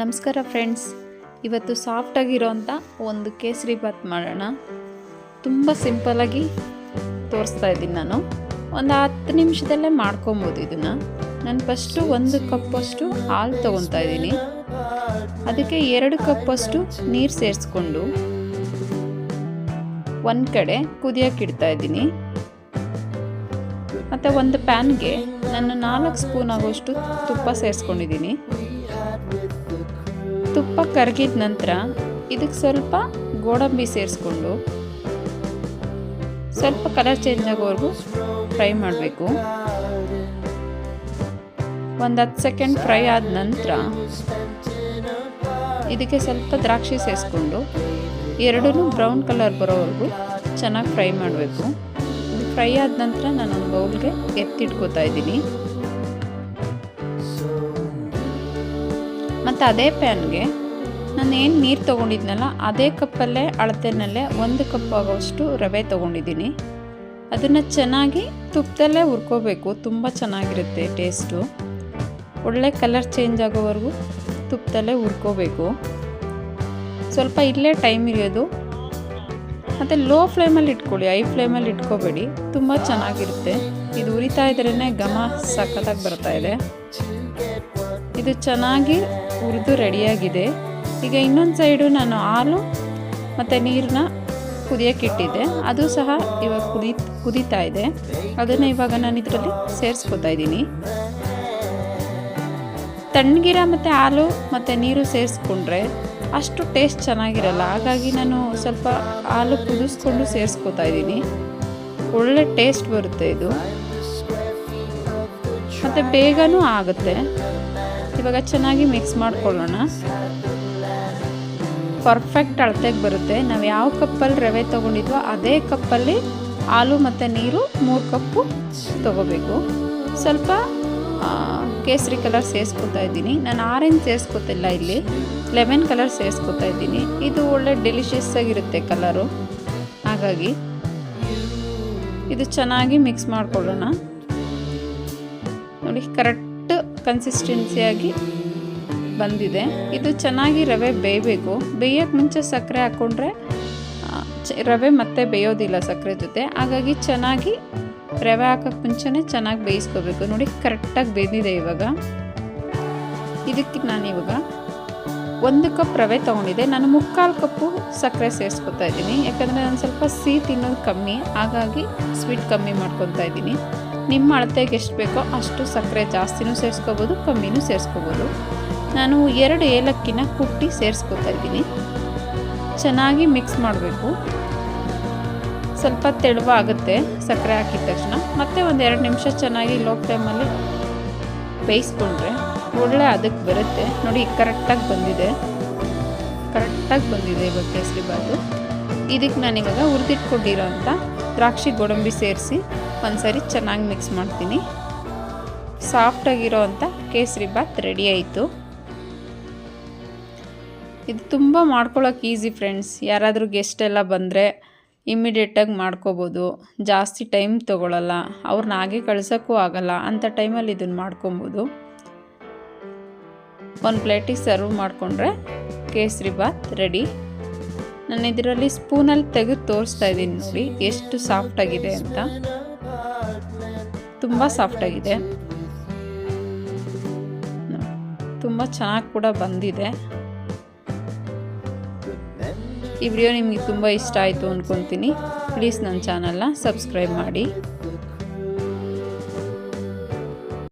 ನಮಸ್ಕಾರ ಫ್ರೆಂಡ್ಸ್. ಇವತ್ತು ಸಾಫ್ಟಾಗಿರೋಂಥ ಒಂದು ಕೇಸರಿ ಬಾತ್ ಮಾಡೋಣ. ತುಂಬ ಸಿಂಪಲಾಗಿ ತೋರಿಸ್ತಾ ಇದ್ದೀನಿ ನಾನು. ಒಂದು ಹತ್ತು ನಿಮಿಷದಲ್ಲೇ ಮಾಡ್ಕೊಬೋದು ಇದನ್ನು. ನಾನು ಫಸ್ಟು ಒಂದು ಕಪ್ಪಷ್ಟು ಹಾಲು ತೊಗೊತಾ ಇದ್ದೀನಿ. ಅದಕ್ಕೆ ಎರಡು ಕಪ್ಪಷ್ಟು ನೀರು ಸೇರಿಸ್ಕೊಂಡು ಒಂದು ಕಡೆ ಕುದಿಯೋಕೆ ಇಡ್ತಾ ಇದ್ದೀನಿ. ಮತ್ತು ಒಂದು ಪ್ಯಾನ್ಗೆ ನಾನು ನಾಲ್ಕು ಸ್ಪೂನ್ ಆಗೋಷ್ಟು ತುಪ್ಪ ಸೇರಿಸ್ಕೊಂಡಿದ್ದೀನಿ. ತುಪ್ಪ ಕರಗಿದ ನಂತರ ಇದಕ್ಕೆ ಸ್ವಲ್ಪ ಗೋಡಂಬಿ ಸೇರಿಸ್ಕೊಂಡು ಸ್ವಲ್ಪ ಕಲರ್ ಚೇಂಜ್ ಆಗೋವರೆಗೂ ಫ್ರೈ ಮಾಡಬೇಕು. ಒಂದು ಹತ್ತು ಸೆಕೆಂಡ್ ಫ್ರೈ ಆದ ನಂತರ ಇದಕ್ಕೆ ಸ್ವಲ್ಪ ದ್ರಾಕ್ಷಿ ಸೇರಿಸ್ಕೊಂಡು ಎರಡೂ ಬ್ರೌನ್ ಕಲರ್ ಬರೋವರೆಗೂ ಚೆನ್ನಾಗಿ ಫ್ರೈ ಮಾಡಬೇಕು. ಫ್ರೈ ಆದ ನಂತರ ನಾನು ಒಂದು ಬೌಲ್ಗೆ ಎತ್ತಿಟ್ಕೋತಾ ಇದ್ದೀನಿ. ಮತ್ತು ಅದೇ ಪ್ಯಾನ್ಗೆ ನಾನು ಏನು ನೀರು ತೊಗೊಂಡಿದ್ನಲ್ಲ, ಅದೇ ಕಪ್ಪಲ್ಲೇ, ಅಳತೆನಲ್ಲೇ ಒಂದು ಕಪ್ ಆಗೋಷ್ಟು ರವೆ ತೊಗೊಂಡಿದ್ದೀನಿ. ಅದನ್ನು ಚೆನ್ನಾಗಿ ತುಪ್ಪದಲ್ಲೇ ಹುರ್ಕೋಬೇಕು, ತುಂಬ ಚೆನ್ನಾಗಿರುತ್ತೆ ಟೇಸ್ಟು. ಒಳ್ಳೆ ಕಲರ್ ಚೇಂಜ್ ಆಗೋವರೆಗೂ ತುಪ್ಪದಲ್ಲೇ ಹುರ್ಕೋಬೇಕು. ಸ್ವಲ್ಪ ಇಲ್ಲೇ ಟೈಮ್ ಇರೋದು ಮತ್ತು ಲೋ ಫ್ಲೇಮಲ್ಲಿ ಇಟ್ಕೊಳ್ಳಿ ಐ ಫ್ಲೇಮಲ್ಲಿ ಇಟ್ಕೋಬೇಡಿ, ತುಂಬ ಚೆನ್ನಾಗಿರುತ್ತೆ. ಇದು ಉರಿತಾ ಇದ್ರೇ ಘಮ ಸಖತ್ತಾಗಿ ಬರ್ತಾ ಇದೆ. ಇದು ಚೆನ್ನಾಗಿ ಹುರಿದು ರೆಡಿಯಾಗಿದೆ. ಈಗ ಇನ್ನೊಂದು ಸೈಡು ನಾನು ಹಾಲು ಮತ್ತು ನೀರನ್ನ ಕುದಿಯೋಕ್ಕಿಟ್ಟಿದ್ದೆ ಅದು ಸಹ ಇವಾಗ ಕುದಿ, ಕುದೀತಾ ಇದೆ. ಅದನ್ನು ಇವಾಗ ನಾನು ಇದರಲ್ಲಿ ಸೇರಿಸ್ಕೊತಾ ಇದ್ದೀನಿ. ತಣ್ಣಗಿರ ಮತ್ತು ಹಾಲು ಮತ್ತು ನೀರು ಸೇರಿಸ್ಕೊಂಡ್ರೆ ಅಷ್ಟು ಟೇಸ್ಟ್ ಚೆನ್ನಾಗಿರಲ್ಲ. ಹಾಗಾಗಿ ನಾನು ಸ್ವಲ್ಪ ಹಾಲು ಕುದಿಸ್ಕೊಂಡು ಸೇರಿಸ್ಕೊತಾ ಇದ್ದೀನಿ. ಒಳ್ಳೆ ಟೇಸ್ಟ್ ಬರುತ್ತೆ ಇದು. ಮತ್ತು ಬೇಗನೂ ಆಗುತ್ತೆ. ಇವಾಗ ಚೆನ್ನಾಗಿ ಮಿಕ್ಸ್ ಮಾಡ್ಕೊಳ್ಳೋಣ. ಪರ್ಫೆಕ್ಟ್ ಅಳತೆಗೆ ಬರುತ್ತೆ. ನಾವು ಯಾವ ಕಪ್ಪಲ್ಲಿ ರವೆ ತೊಗೊಂಡಿದ್ವೋ ಅದೇ ಕಪ್ಪಲ್ಲಿ ಹಾಲು ಮತ್ತು ನೀರು ಮೂರು ಕಪ್ಪು ತೊಗೋಬೇಕು. ಸ್ವಲ್ಪ ಕೇಸರಿ ಕಲರ್ ಸೇರಿಸ್ಕೊತಾ ಇದ್ದೀನಿ. ನಾನು ಆರೆಂಜ್ ಸೇರಿಸ್ಕೊತಿಲ್ಲ ಇಲ್ಲಿ. ಲೆಮನ್ ಕಲರ್ ಸೇರಿಸ್ಕೊತಾ ಇದ್ದೀನಿ. ಇದು ಒಳ್ಳೆ ಡೆಲಿಷಿಯಸ್ ಆಗಿರುತ್ತೆ ಕಲರು ಹಾಗಾಗಿ, ಇದು ಚೆನ್ನಾಗಿ ಮಿಕ್ಸ್ ಮಾಡ್ಕೊಳ್ಳೋಣ. ನೋಡಿ, ಕರೆಕ್ಟ್ ಕನ್ಸಿಸ್ಟೆನ್ಸಿಯಾಗಿ ಬಂದಿದೆ. ಇದು ಚೆನ್ನಾಗಿ ರವೆ ಬೇಯಬೇಕು. ಬೇಯೋಕ್ಕೆ ಮುಂಚೆ ಸಕ್ಕರೆ ಹಾಕ್ಕೊಂಡ್ರೆ ರವೆ ಮತ್ತೆ ಬೇಯೋದಿಲ್ಲ ಸಕ್ಕರೆ ಜೊತೆ. ಹಾಗಾಗಿ ಚೆನ್ನಾಗಿ ರವೆ ಹಾಕೋಕ್ಕೆ ಮುಂಚೆನೇ ಚೆನ್ನಾಗಿ ಬೇಯಿಸ್ಕೋಬೇಕು. ನೋಡಿ, ಕರೆಕ್ಟಾಗಿ ಬೇಯ್ದಿದೆ ಇವಾಗ. ಇದಕ್ಕೆ ನಾನು ಇವಾಗ ಒಂದು ಕಪ್ ರವೆ ತೊಗೊಂಡಿದ್ದೆ. ನಾನು ಮುಕ್ಕಾಲು ಕಪ್ಪು ಸಕ್ಕರೆ ಸೇರಿಸ್ಕೊತಾ ಇದ್ದೀನಿ. ಯಾಕಂದರೆ ನಾನು ಸ್ವಲ್ಪ ಸಿಹಿ ತಿನ್ನೋದು ಕಮ್ಮಿ. ಹಾಗಾಗಿ ಸ್ವೀಟ್ ಕಮ್ಮಿ ಮಾಡ್ಕೊತಾ ಇದ್ದೀನಿ. ನಿಮ್ಮ ಅಳತೆಗೆ ಎಷ್ಟು ಬೇಕೋ ಅಷ್ಟು ಸಕ್ಕರೆ ಜಾಸ್ತಿನೂ ಸೇರಿಸ್ಕೋಬೋದು, ಕಮ್ಮಿನೂ ಸೇರಿಸ್ಕೋಬೋದು. ನಾನು ಎರಡು ಏಲಕ್ಕಿನ ಕುಟ್ಟಿ ಸೇರಿಸ್ಕೋತಾ ಇದ್ದೀನಿ. ಚೆನ್ನಾಗಿ ಮಿಕ್ಸ್ ಮಾಡಬೇಕು. ಸ್ವಲ್ಪ ತೆಳುವಾಗುತ್ತೆ ಸಕ್ಕರೆ ಹಾಕಿದ ತಕ್ಷಣ. ಮತ್ತೆ ಒಂದು ಎರಡು ನಿಮಿಷ ಚೆನ್ನಾಗಿ ಲೋ ಫ್ಲೇಮಲ್ಲಿ ಬೇಯಿಸ್ಕೊಂಡ್ರೆ ಒಳ್ಳೆ ಅದಕ್ಕೆ ಬರುತ್ತೆ. ನೋಡಿ, ಕರೆಕ್ಟಾಗಿ ಬಂದಿದೆ. ಕರೆಕ್ಟಾಗಿ ಬಂದಿದೆ ಇವಾಗ ಕೇಸರಿ ಬಾತು. ಇದಕ್ಕೆ ನಾನಿವಾಗ ಹುರಿದಿಟ್ಕೊಂಡಿರೋ ಅಂಥ ದ್ರಾಕ್ಷಿ ಗೋಡಂಬಿ ಸೇರಿಸಿ ಒಂದ್ಸರಿ ಚೆನ್ನಾಗಿ ಮಿಕ್ಸ್ ಮಾಡ್ತೀನಿ. ಸಾಫ್ಟಾಗಿರೋ ಅಂಥ ಕೇಸರಿ ಬಾತ್ ರೆಡಿ ಆಯಿತು. ಇದು ತುಂಬ ಮಾಡ್ಕೊಳ್ಳೋಕೆ ಈಸಿ ಫ್ರೆಂಡ್ಸ್ ಯಾರಾದರೂ ಗೆಸ್ಟ್ ಎಲ್ಲ ಬಂದರೆ ಇಮ್ಮಿಡಿಯೇಟಾಗಿ ಮಾಡ್ಕೋಬೋದು. ಜಾಸ್ತಿ ಟೈಮ್ ತೊಗೊಳ್ಳಲ್ಲ ಅವ್ರನ್ನ ಹಾಗೆ ಕಳ್ಸೋಕ್ಕೂ ಆಗಲ್ಲ. ಅಂಥ ಟೈಮಲ್ಲಿ ಇದನ್ನು ಮಾಡ್ಕೊಬೋದು. ಒಂದು ಪ್ಲೇಟಿಗೆ ಸರ್ವ್ ಮಾಡಿಕೊಂಡ್ರೆ ಕೇಸರಿ ಬಾತ್ ರೆಡಿ ನಾನು ಇದರಲ್ಲಿ ಸ್ಪೂನಲ್ಲಿ ತೆಗೆದು ತೋರಿಸ್ತಾ ಇದ್ದೀನಿ ನೋಡಿ, ಎಷ್ಟು ಸಾಫ್ಟಾಗಿದೆ ಅಂತ. ತುಂಬ ಸಾಫ್ಟಾಗಿದೆ ತುಂಬ ಚೆನ್ನಾಗಿ ಕೂಡ ಬಂದಿದೆ. ಈ ವಿಡಿಯೋ ನಿಮಗೆ ತುಂಬ ಇಷ್ಟ ಆಯಿತು ಅಂದ್ಕೊತೀನಿ ಪ್ಲೀಸ್ ನನ್ನ ಚಾನಲ್ನ ಸಬ್ಸ್ಕ್ರೈಬ್ ಮಾಡಿ.